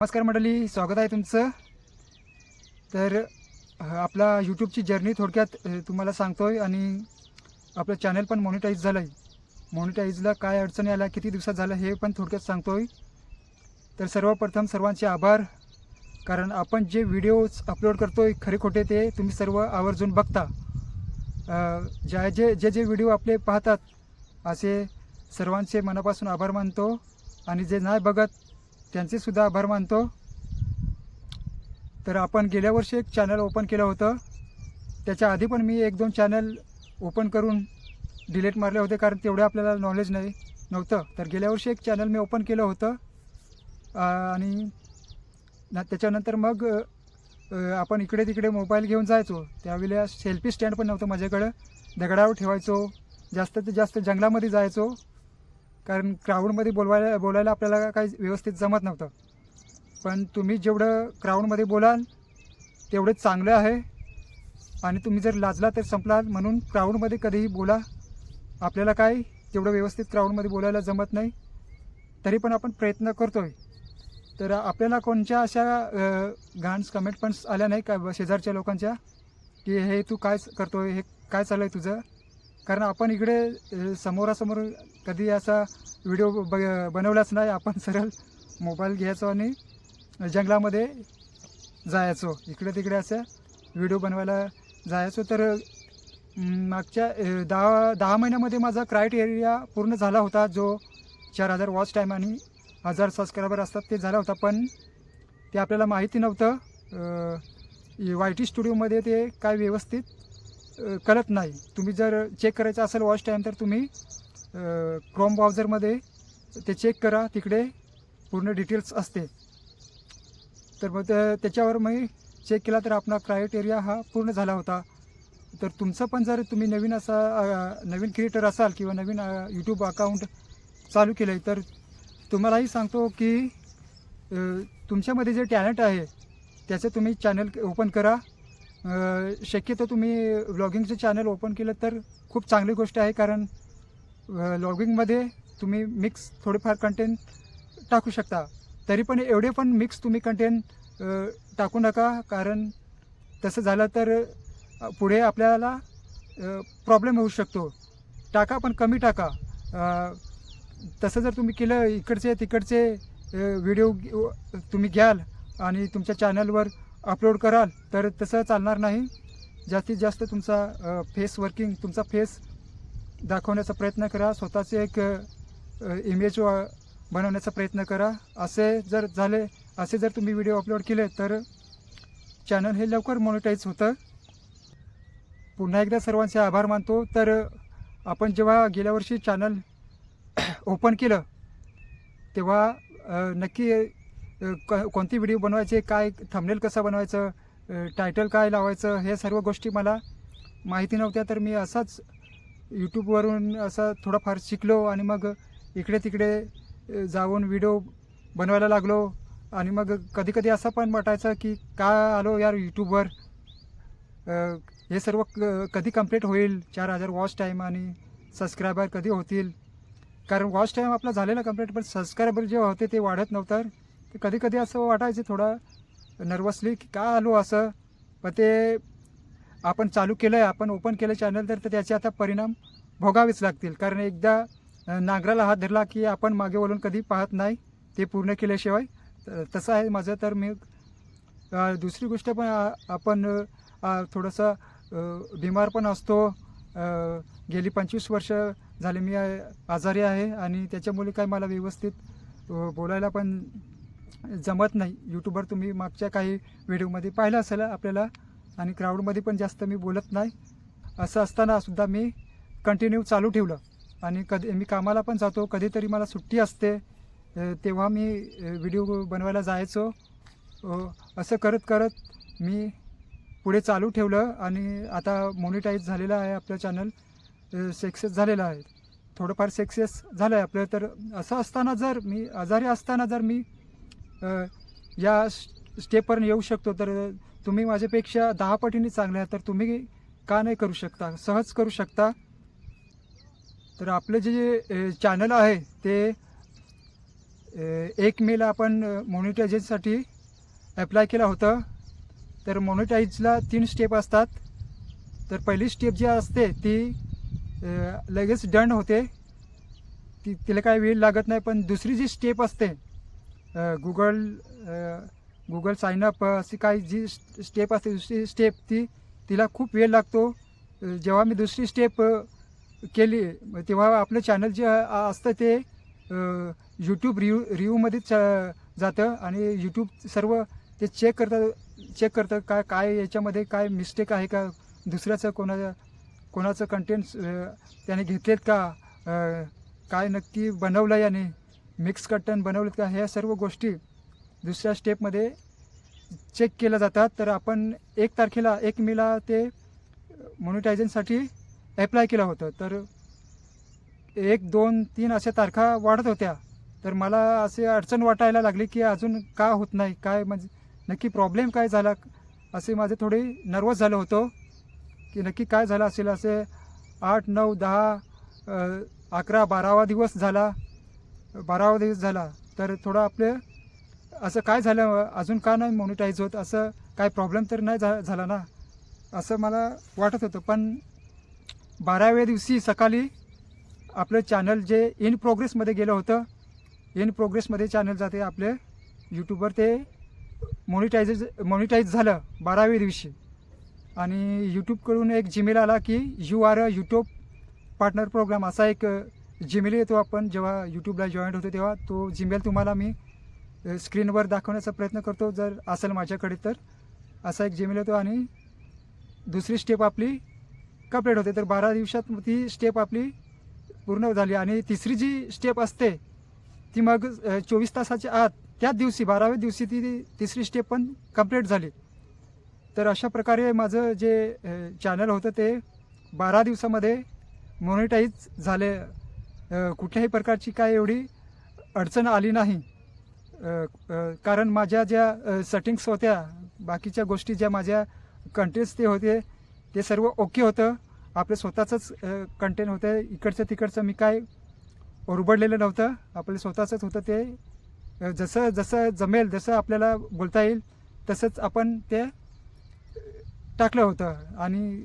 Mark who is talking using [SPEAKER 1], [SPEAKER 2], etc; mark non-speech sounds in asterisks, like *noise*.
[SPEAKER 1] नमस्कार मंडळी स्वागत आहे तुमचं. तर आपला यूट्यूबची जर्नी थोडक्यात तुम्हाला तुम्हाला सांगतोय आणि आपलं चॅनल पण मॉनिटाईज झालं आहे मॉनिटाईजला काय अडचणी आल्या किती दिवसात झालं हे पण थोडक्यात सांगतोय. तर सर्वप्रथम सर्वांचे आभार कारण आपण जे व्हिडिओज अपलोड करतोय खरे खोटे ते तुम्ही सर्व आवर्जून बघता. ज्या जे जे जे व्हिडिओ आपले पाहतात असे सर्वांचे मनापासून आभार मानतो. आणि जे नाही बघत त्यांचे सुद्धा आभार मानतो. तर आपण गेल्या वर्षी एक चॅनल ओपन केलं होतं. त्याच्या आधी पण मी एक दोन चॅनल ओपन करून डिलीट मारले होते कारण तेवढं आपल्याला नॉलेज नाही नव्हतं. तर गेल्या वर्षी एक चॅनल मी ओपन केलं होतं. आणि ना त्याच्यानंतर मग आपण इकडे तिकडे मोबाईल घेऊन जायचो. त्यावेळेला सेल्फी स्टँड पण नव्हतं माझ्याकडं. दगडावर ठेवायचो. जास्त ते जास्त जंगलामध्ये जायचो. कारण क्राऊडमध्ये बोलवायला बोलायला आपल्याला काही व्यवस्थित जमत नव्हतं. पण तुम्ही जेवढं क्राऊडमध्ये बोलाल तेवढं चांगलं आहे. आणि तुम्ही जर लाजला तर संपलाल म्हणून क्राऊडमध्ये कधीही बोला. आपल्याला काय तेवढं व्यवस्थित क्राऊडमध्ये बोलायला जमत नाही. तरी पण आपण प्रयत्न करतो आहे तर आपल्याला कोणत्या अशा अ, घाण कमेंट पण आल्या नाही का शेजारच्या लोकांच्या? की हे तू काय आहे हे काय चालू आहे तुझं? कारण आपण इकडे समोरासमोर कधी असा व्हिडिओ ब बनवलाच नाही. आपण सरळ मोबाईल घ्यायचो आणि जंगलामध्ये जायचो. इकडे तिकडे असं व्हिडिओ बनवायला जायचो. तर मागच्या दहा दहा महिन्यामध्ये माझा क्रायटेरिया पूर्ण झाला होता जो चार हजार वॉच टाईम आणि हजार सबस्क्रायबर असतात ते झाला होता. पण ते आपल्याला माहिती नव्हतं. वाय टी स्टुडिओमध्ये ते काय व्यवस्थित कळत नाही. तुम्ही जर चेक करायचं असेल वॉच टाईम तर तुम्ही क्रोम ब्राउझरमध्ये ते चेक करा तिकडे पूर्ण डिटेल्स असते. तर मग त्या- त्याच्यावर मी चेक केला तर आपला क्रायटेरिया हा पूर्ण झाला होता. तर तुमचं पण जर तुम्ही नवीन असा नवीन क्रिएटर असाल किंवा नवीन यूट्यूब अकाउंट चालू केलं आहे तर तुम्हालाही सांगतो की तुमच्यामध्ये जे टॅलेंट आहे त्याचं तुम्ही चॅनल ओपन करा. शक्यतो तुम्ही व्लॉगिंगचं चॅनल ओपन केलं तर खूप चांगली गोष्ट आहे कारण लॉगिंगमध्ये तुम्ही मिक्स थोडेफार कंटेंट टाकू शकता. तरी पण एवढे पण मिक्स तुम्ही कंटेंट टाकू नका कारण तसं झालं तर पुढे आपल्याला प्रॉब्लेम होऊ शकतो. टाका पण कमी टाका. तसं जर तुम्ही केलं इकडचे तिकडचे व्हिडिओ तुम्ही घ्याल आणि तुमच्या चॅनलवर अपलोड कराल तर तसं चालणार नाही. जास्तीत जास्त तुमचा फेस वर्किंग तुमचा फेस दाखवण्याचा प्रयत्न करा. स्वतःचे एक इमेज बनवण्याचा प्रयत्न करा. असे जर झाले असे जर तुम्ही व्हिडिओ अपलोड केले तर चॅनल हे लवकर मॉनिटाईज होतं. पुन्हा एकदा सर्वांचे आभार मानतो. तर आपण जेव्हा गेल्या वर्षी चॅनल ओपन *coughs* केलं तेव्हा नक्की क- कोणती व्हिडिओ बनवायचे काय थंबनेल कसं बनवायचं टायटल काय लावायचं हे सर्व गोष्टी मला माहिती नव्हत्या. तर मी असाच यूट्यूबवरून असं थोडंफार शिकलो आणि मग इकडे तिकडे जाऊन व्हिडिओ बनवायला लागलो. आणि मग कधी कधी असं पण वाटायचं की का आलो यार यूट्यूबवर हे सर्व क- कधी कंप्लीट होईल? चार हजार वॉच टाईम आणि सबस्क्रायबर कधी होतील? कारण वॉच टाईम आपला झालेला कंप्लीट पण सबस्क्रायबर जे होते ते वाढत नव्हतं. ते कधी कधी असं वाटायचं थोडं नर्वसली की का आलो असं? पण ते आपण चालू केलं आहे आपण ओपन केलं चॅनल तर त्याचे आता परिणाम भोगावेच लागतील. कारण एकदा नांगराला हात धरला की आपण मागे वळून कधी पाहत नाही ते पूर्ण केल्याशिवाय. तसं आहे माझं तर मी दुसरी गोष्ट पण आपण थोडंसं बिमार पण असतो. गेली पंचवीस वर्ष झाले मी आजारी आहे आणि त्याच्यामुळे काय मला व्यवस्थित बोलायला पण जमत नाही. यूट्यूबवर तुम्ही मागच्या काही व्हिडिओमध्ये पाहिलं असेल आपल्याला आणि क्राऊडमध्ये पण जास्त मी बोलत नाही. असं असताना सुद्धा मी कंटिन्यू चालू ठेवलं. आणि कधी मी कामाला पण जातो. कधीतरी मला सुट्टी असते. तेव्हा मी व्हिडिओ बनवायला जायचो. असं करत करत मी पुढे चालू ठेवलं आणि आता मॉनिटाईज झालेलं आहे आपलं चॅनल सक्सेस झालेलं आहे. थोडंफार सक्सेस झालं आहे आपलं. तर असं असताना जर मी आजारी असताना जर मी या स्टेपपर्यंत येऊ शकतो तर तुम्ही माझ्यापेक्षा दहा पटीने चांगले आहात तर तुम्ही का नाही करू शकता? सहज करू शकता? तर आपलं जे चॅनल आहे ते एक मेला आपण मॉनिटायझेशनसाठी ॲप्लाय केलं होतं. तर मॉनिटाईजला तीन स्टेप असतात. तर पहिली स्टेप जी असते ती लगेच डन होते. ती तिला काही वेळ लागत नाही पण दुसरी जी स्टेप असते गुगल गुगल साईनअप अशी काही जी स्टेप असते दुसरी स्टेप ती तिला खूप वेळ लागतो. जेव्हा मी दुसरी स्टेप केली तेव्हा आपलं चॅनल जे असतं ते यूट्यूब रिव्ह रिव्ह्यूमध्येच जातं आणि यूट्यूब सर्व ते चेक करतात चेक करतं काय काय याच्यामध्ये काय मिस्टेक आहे का दुसऱ्याचं कोणा कोणाचं कंटेंट्स त्याने घेतलेत का काय नक्की बनवलं याने मिक्स कंटेंट बनवलेत का ह्या सर्व गोष्टी दुसऱ्या स्टेपमध्ये चेक केल्या जातात. तर आपण एक तारखेला एक मेला ते मॉनिटायझेशनसाठी ॲप्लाय केलं होतं. तर एक दोन तीन अशा तारखा वाढत होत्या. तर मला असे अडचण वाटायला लागली की अजून का होत नाही? काय म्हणजे नक्की प्रॉब्लेम काय झाला? असे माझे थोडे नर्वस झालं होतो. की नक्की काय झालं असेल? असे आठ नऊ दहा अकरा बारावा दिवस झाला. बारावा दिवस झाला. तर थोडं आपले असं काय झालं? अजून का नाही मॉनिटाईज होत? असं काय प्रॉब्लेम तर नाही झा झाला ना? असं मला वाटत होतं. पण बाराव्या दिवशी सकाळी आपलं चॅनल जे इन प्रोग्रेसमध्ये गेलं होतं इन प्रोग्रेसमध्ये चॅनल जाते आपले यूट्यूबवर ते मॉनिटायझ मॉनिटाईज झालं बाराव्या दिवशी. आणि यूट्यूबकडून एक जीमेल आला की you are a YouTube partner program असा एक जीमेल येतो आपण जेव्हा यूट्यूबला जॉईंट होतो तेव्हा तो जीमेल तुम्हाला मी स्क्रीनवर दाखवण्याचा प्रयत्न करतो जर असेल माझ्याकडे तर. असा एक जीमेल येतो आणि दुसरी स्टेप आपली कंप्लीट होते. तर बारा दिवसात ती स्टेप आपली पूर्ण झाली आणि तिसरी जी स्टेप असते ती मग चोवीस तासाच्या आत त्याच दिवशी बाराव्या दिवशी ती तिसरी स्टेप पण कंप्लीट झाली. तर अशा प्रकारे माझं जे चॅनल होतं ते बारा दिवसामध्ये मॉनिटाईज झाले. कुठल्याही प्रकारची काय एवढी अडचण आली नाही. कारण माझ्या ज्या सेटिंग्स होत्या बाकीच्या गोष्टी ज्या माझ्या कंटेंट्स ते होते ते सर्व ओके होतं. आपलं स्वतःचंच कंटेंट होतं. इकडचं तिकडचं मी काय ओरबडलेलं नव्हतं. आपलं स्वतःचंच होतं ते. जसं जसं जमेल जसं आपल्याला बोलता येईल तसंच आपण ते टाकलं होतं. आणि